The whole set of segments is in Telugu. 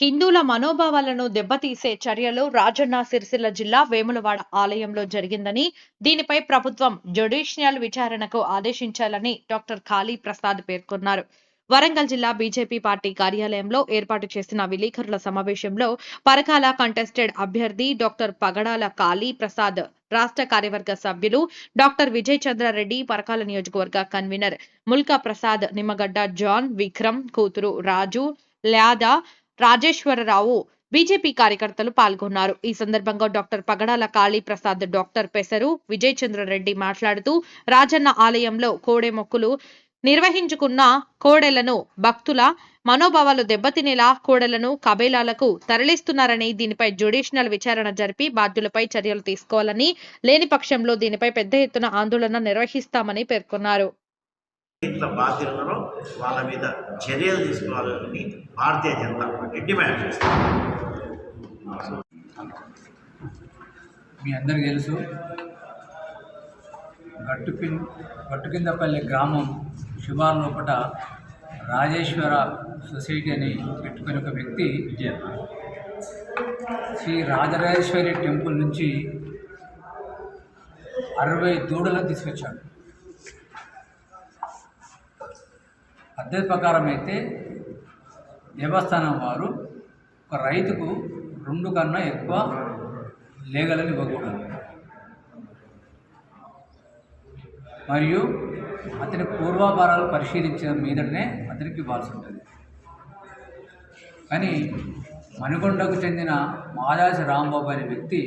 హిందువుల మనోభావాలను దెబ్బతీసే చర్యలు రాజన్న సిరిసిల్ల జిల్లా వేములవాడ ఆలయంలో జరిగిందని దీనిపై ప్రభుత్వం జ్యుడిషియల్ విచారణకు ఆదేశించాలని డాక్టర్ ఖాళీ ప్రసాద్ పేర్కొన్నారు. వరంగల్ జిల్లా బీజేపీ పార్టీ కార్యాలయంలో ఏర్పాటు చేసిన విలేకరుల సమావేశంలో పరకాల కంటెస్టెడ్ అభ్యర్థి డాక్టర్ పగడాల కాళీ ప్రసాద్ రాష్ట్ర కార్యవర్గ సభ్యులు డాక్టర్ విజయ్ చంద్రారెడ్డి పరకాల నియోజకవర్గ కన్వీనర్ ముల్కా ప్రసాద్ నిమ్మగడ్డ జాన్ విక్రమ్ కూతురు రాజు ల్యాదా రాజేశ్వరరావు బీజేపీ కార్యకర్తలు పాల్గొన్నారు. ఈ సందర్భంగా డాక్టర్ పగడాల కాళీ ప్రసాద్ డాక్టర్ పెసరు విజయ్ చంద్రరెడ్డి మాట్లాడుతూ రాజన్న ఆలయంలో కోడె మొక్కులు నిర్వహించుకున్న కోడెలను భక్తుల మనోభావాలు దెబ్బతినేలా కోడెలను కబేలాలకు తరలిస్తున్నారని దీనిపై జ్యుడిషియల్ విచారణ జరిపి బాధ్యులపై చర్యలు తీసుకోవాలని లేని పక్షంలో దీనిపై పెద్ద ఎత్తున ఆందోళన నిర్వహిస్తామని పేర్కొన్నారు. ఇంట్లో బాధ్యులున్నారో వాళ్ళ మీద చర్యలు తీసుకోవాలని భారతీయ జనతా పార్టీ డిమాండ్ చేస్తారు మీ అందరికీ తెలుసు గట్టుకిన్ గట్టుకిందపల్లి గ్రామం శివారు లోపల రాజేశ్వర సొసైటీ అని పెట్టుకుని ఒక వ్యక్తి శ్రీ రాజరాజేశ్వరి టెంపుల్ నుంచి అరవై దూడలను తీసుకొచ్చాడు. పద్ధతి ప్రకారం అయితే దేవస్థానం వారు ఒక రైతుకు రెండు కన్నా ఎక్కువ లేగలను ఇవ్వకూడదు. మరియు అతని పూర్వాపారాలు పరిశీలించిన మీదనే అతనికి ఇవ్వాల్సి ఉంటుంది. కానీ మణికొండకు చెందిన మాదాసి రాంబాబు అనే వ్యక్తి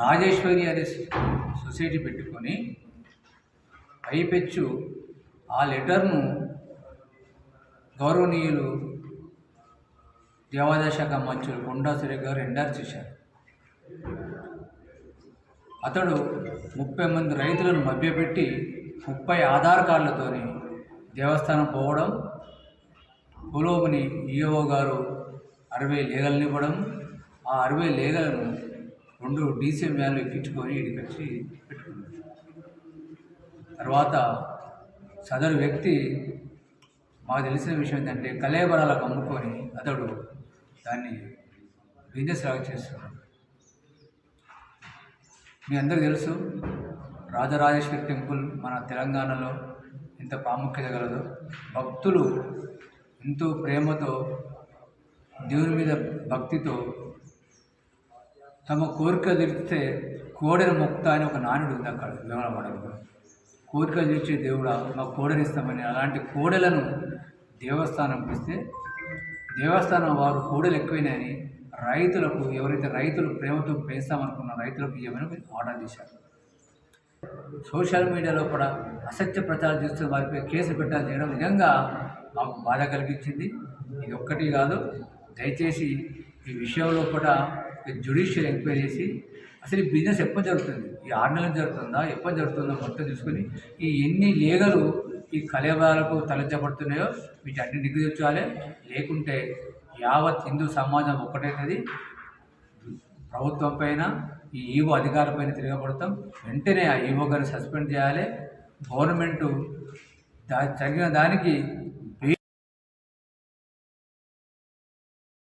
రాజేశ్వరి అనే సొసైటీ పెట్టుకొని పైపెచ్చు ఆ లెటర్ను గౌరవనీయులు దేవాదాయ శాఖ మంత్రులు కొండా సురేఖ్ గారు ఎండార్ చేశారు. అతడు ముప్పై మంది రైతులను మభ్యపెట్టి ముప్పై ఆధార్ కార్డులతోని దేవస్థానం పోవడం పులోముని ఈఓ గారు అరవై లేగలనివ్వడం ఆ అరవై లేగలను రెండు డీసీ వ్యాన్లు ఎక్కించుకొని ఇక్కడికి వచ్చి తర్వాత సదరు వ్యక్తి మాకు తెలిసిన విషయం ఏంటంటే కలేబరాలకు అమ్ముకొని అతడు దాన్ని బిజినెస్ లాగా చేస్తున్నాడు. మీ అందరికీ తెలుసు రాజరాజేశ్వరి టెంపుల్ మన తెలంగాణలో ఎంత ప్రాముఖ్యత గలదు. భక్తులు ఎంతో ప్రేమతో దేవుని మీద భక్తితో తమ కోరిక తీరిస్తే కోడెను ముక్త అని ఒక నానుడు ఉంది అక్కడ వేమలవాడలో. కోరికలు తీర్చే దేవుడా మా కోడలిస్తామని అలాంటి కోడలను దేవస్థానం ఇస్తే దేవస్థానం వారు కోడలు ఎక్కువైనాయని రైతులకు ఎవరైతే రైతులు ప్రేమతో పెంచుతామనుకున్న రైతులకు ఇవ్వమని ఆర్డర్ చేశారు సోషల్ మీడియాలో కూడా అసత్య ప్రచారం చేస్తున్న వారిపై కేసు పెట్టాలి చేయడం నిజంగా మాకు బాధ కలిగించింది. ఇది ఒక్కటి కాదు దయచేసి ఈ విషయంలో కూడా జ్యుడిషియల్ ఎంక్వైరీ చేసి అసలు ఈ బిజినెస్ ఎప్పుడు జరుగుతుంది? ఈ ఆరు నెలలు జరుగుతుందా? ఎప్పుడు జరుగుతుందో మొత్తం తీసుకొని ఈ ఎన్ని లేగలు ఈ కలయబాలకు తలెత్తబడుతున్నాయో వీటి అన్ని తెచ్చాలి లేకుంటే యావత్ హిందూ సమాజం ఒక్కటైనది ప్రభుత్వం పైన ఈ ఈవో అధికారులపైన తిరగబడతాం. వెంటనే ఆ ఈవో గారిని సస్పెండ్ చేయాలి. గవర్నమెంటు దా తగిన దానికి